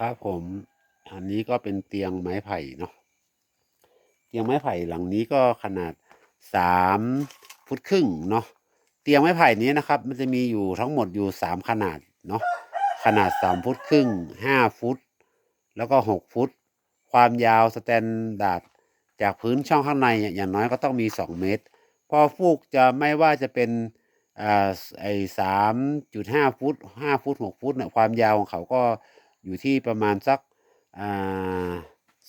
ครับผม อันนี้ก็เป็นเตียงไม้ไผ่เนาะ เตียงไม้ไผ่หลังนี้ก็ขนาดสามฟุตครึ่งเนาะ เตียงไม้ไผ่นี้นะครับ มันจะมีอยู่ทั้งหมดอยู่สามขนาดเนาะ ขนาดสามฟุตครึ่งห้าฟุต แล้วก็หกฟุต ความยาวสแตนดาร์ดจากพื้นช่องข้างในเนี่ยอย่างน้อยก็ต้องมีสองเมตร พอฟูกจะไม่ว่าจะเป็นอ่าไอ้สามจุดห้าฟุตห้าฟุตหกฟุตเนี่ยความยาวของเขาก็ อยู่ที่ประมาณสัก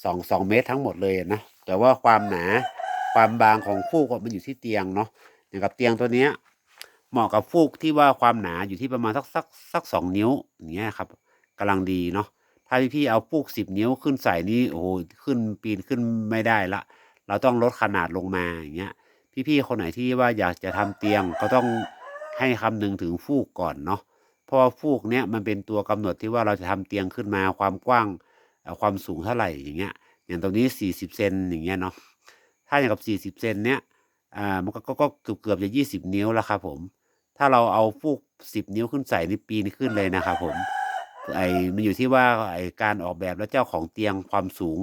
สองสองเมตรทั้งหมดเลยนะแต่ว่าความหนาความบางของฟูกอะมันอยู่ที่เตียงเนาะอย่างกับเตียงตัวเนี้ยเหมาะกับฟูกที่ว่าความหนาอยู่ที่ประมาณสักสักสักสองนิ้วอย่างเงี้ยครับกำลังดีเนาะถ้าพี่ๆเอาฟูกสิบนิ้วขึ้นใส่นี่โอ้โหขึ้นปีนขึ้นไม่ได้ละ เราต้องลดขนาดลงมาอย่างเงี้ย พี่ๆคนไหนที่ว่าอยากจะทำเตียงก็ต้องให้คำนึงถึงฟูกก่อนเนาะ เพราะว่าฟูกเนี้ยมันเป็นตัวกำหนดที่ว่าเราจะทำเตียงขึ้นมาความกว้างความสูงเท่าไหร่อย่างเงี้ย อย่างตรงนี้สี่สิบเซนอย่างเงี้ยเนาะถ้าอย่างกับสี่สิบเซนเนี้ยอ่ามันก็ก็เกือบเกือบจะยี่สิบนิ้วแล้วครับผมถ้าเราเอาฟูกสิบนิ้วขึ้นใส่นี่ปีนขึ้นเลยนะครับผมไอ้มันอยู่ที่ว่าไอ้การออกแบบและเจ้าของเตียงความสูง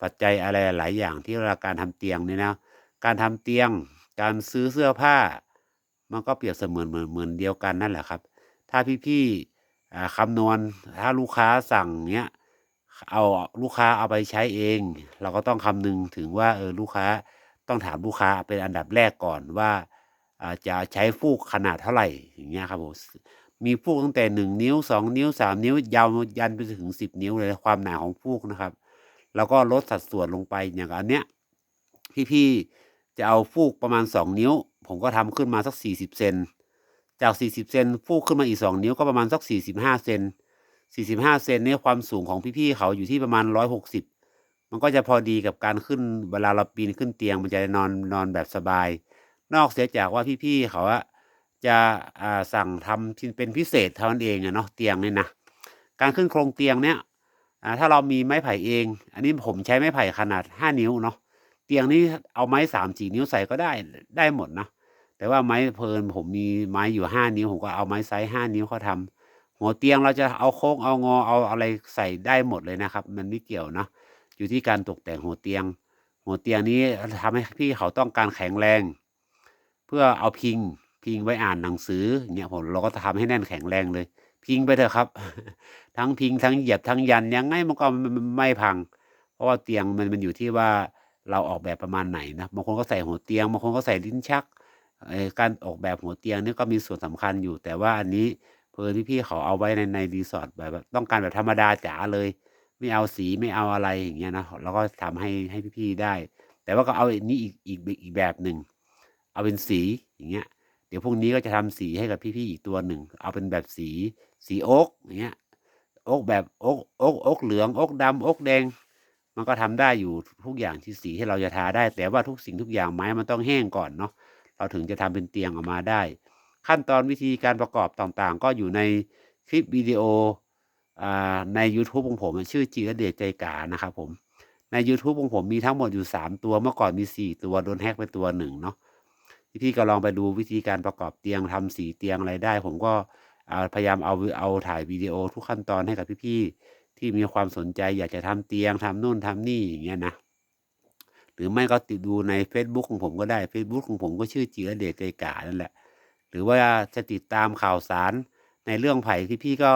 ปัจจัยอะไรหลายอย่างที่เวลาการทำเตียงเนี่ยนะการทำเตียง การซื้อเสื้อผ้า มันก็เปรียบเสมือนเหมือนเหมือนเดียวกันนั่นแหละครับ ถ้าพี่ๆคำนวณถ้าลูกค้าสั่งเนี้ยเอาลูกค้าเอาไปใช้เอง เราก็ต้องคำนึงถึงว่าเออลูกค้าต้องถามลูกค้าเป็นอันดับแรกก่อนว่าอ่าจะใช้ฟูกขนาดเท่าไหร่อย่างเงี้ยครับผมมีฟูกตั้งแต่หนึ่งนิ้วสองนิ้วสามนิ้วยาวยันไปถึงสิบนิ้วเลยความหนาของฟูกนะครับ แล้วก็ลดสัดส่วนลงไปอย่างอันเนี้ยพี่ๆจะเอาฟูกประมาณสองนิ้ว ผมก็ทำขึ้นมาสักสี่สิบเซน จากสี่สิบเซนฟูกขึ้นมาอีกสองนิ้วก็ประมาณสักสี่สิบห้าเซนสี่สิบห้าเซนเนี่ยความสูงของพี่ๆเขาอยู่ที่ประมาณร้อยหกสิบมันก็จะพอดีกับการขึ้นเวลาเราปีนขึ้นเตียงมันจะนอนนอนแบบสบาย นอกเสียจากว่าพี่ๆเขาอะจะสั่งทำเป็นพิเศษเท่านั้นเองเนาะเตียงเนี่ยนะ การขึ้นโครงเตียงเนี่ยถ้าเรามีไม้ไผ่เอง อันนี้ผมใช้ไม้ไผ่ขนาดห้านิ้วเนาะเตียงนี้เอาไม้สามสี่นิ้วใส่ก็ได้ได้หมดนะ แต่ว่าไม้เพลินผมมีไม้อยู่ห้านิ้วผมก็เอาไม้ไซส์ห้านิ้วเขาทำหัวเตียงเราจะเอาโค้งเอางอเอาอะไรใส่ได้หมดเลยนะครับ มันไม่เกี่ยวนะอยู่ที่การตกแต่งหัวเตียง หัวเตียงนี้ทำให้พี่เขาต้องการแข็งแรง เพื่อเอาพิงพิงไว้อ่านหนังสืออย่างเงี้ยผมเราก็จะทำให้แน่นแข็งแรงเลย พิงไปเถอะครับ ทั้งพิงทั้งเหยียบทั้งยันยังไงมันก็ไม่พัง เพราะว่าเตียงมันมันอยู่ที่ว่าเราออกแบบประมาณไหนนะบางคนก็ใส่หัวเตียงบางคนก็ใส่ลิ้นชัก การออกแบบหัวเตียงนี่ก็มีส่วนสำคัญอยู่ แต่ว่าอันนี้เพอที่พี่เขาเอาไว้ในในรีสอร์ทแบบ ต้องการแบบธรรมดาจ๋าเลย ไม่เอาสีไม่เอาอะไรอย่างเงี้ยนะเราก็ทำให้ให้พี่ๆได้ แต่ว่าก็เอาอันนี้อีกอีกอีกแบบหนึ่งเอาเป็นสีอย่างเงี้ย เดี๋ยวพรุ่งนี้ก็จะทำสีให้กับพี่ๆอีกตัวหนึ่งเอาเป็นแบบสี สีโอ๊กอย่างเงี้ยโอ๊กแบบโอ๊กโอ๊กโอ๊กเหลืองโอ๊กดำโอ๊กแดง มันก็ทำได้อยู่ทุกอย่างที่สีที่เราจะทาได้ แต่ว่าทุกสิ่งทุกอย่างไม้มันต้องแห้งก่อนเนาะ เราถึงจะทำเป็นเตียงออกมาได้ ขั้นตอนวิธีการประกอบต่างๆ ก็อยู่ในคลิปวิดีโอใน YouTube ของผมชื่อจีรเดชใจกานะครับผมใน YouTube ของผมมีทั้งหมดอยู่ 3 ตัวเมื่อก่อนมี 4 ตัวโดนแฮกไปตัวหนึ่งเนาะพี่ๆก็ลองไปดูวิธีการประกอบเตียงทำสีเตียงอะไรได้ ผมก็พยายามเอาเอาถ่ายวิดีโอทุกขั้นตอนให้กับพี่ๆที่มีความสนใจอยากจะทำเตียงทำนู่นทำนี่อย่างเงี้ยนะ หรือไม่ก็ติดดูใน Facebook ของผมก็ได้ Facebook ของผมก็ชื่อจีรเดชใจกานั่นแหละ หรือว่าจะติดตามข่าวสารในเรื่องไผ่ที่พี่ก็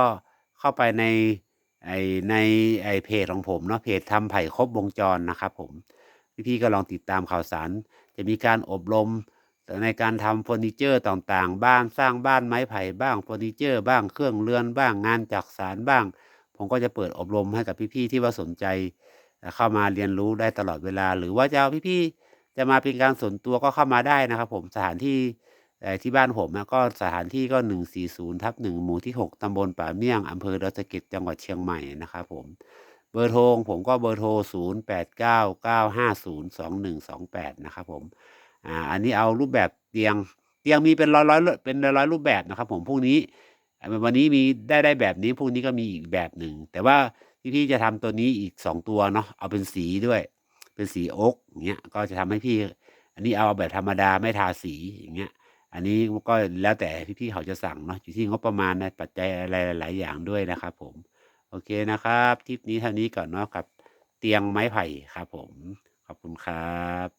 เข้าไปในไอในไอเพจของผมเนาะเพจทำไผ่ครบวงจรนะครับผมพี่ๆก็ลองติดตามข่าวสาร จะมีการอบรมในการทำเฟอร์นิเจอร์ต่างๆ บ้านสร้างบ้านไม้ไผ่บ้างเฟอร์นิเจอร์บ้างเครื่องเรือนบ้างงานจักสารบ้าง ผมก็จะเปิดอบรมให้กับพี่ๆที่ว่าสนใจ เข้ามาเรียนรู้ได้ตลอดเวลา หรือว่าจะเอาพี่ๆจะมาเป็นการส่วนตัวก็เข้ามาได้นะครับ ผมสถานที่ที่บ้านผมก็สถานที่ก็ 140ทับ1หมู่ที่ 6ตำบลป่าเมี่ยงอำเภอดอยสะเก็ดจังหวัดเชียงใหม่นะครับผมเบอร์โทรผมก็เบอร์โทร 0899502128 นะครับผมอ่าอันนี้เอารูปแบบเตียงเตียงมีเป็นร้อยร้อยเป็นร้อยๆรูปแบบนะครับผมพรุ่งนี้วันนี้มีได้ได้แบบนี้พรุ่งนี้ก็มีอีกแบบหนึ่งแต่ว่า พี่ๆจะทำตัวนี้อีกสองตัวเนาะเอาเป็นสีด้วย เป็นสีโอ๊กอย่างเงี้ยก็จะทำให้พี่ อันนี้เอาแบบธรรมดาไม่ทาสีอย่างเงี้ย อันนี้ก็แล้วแต่พี่ๆเขาจะสั่งเนาะอยู่ที่งบประมาณนะปัจจัยอะไรหลาย ๆ อย่างด้วยนะครับ ผม โอเคนะครับทริปนี้เท่านี้ก่อนเนาะกับ เตียงไม้ไผ่ครับ ผมขอบคุณครับ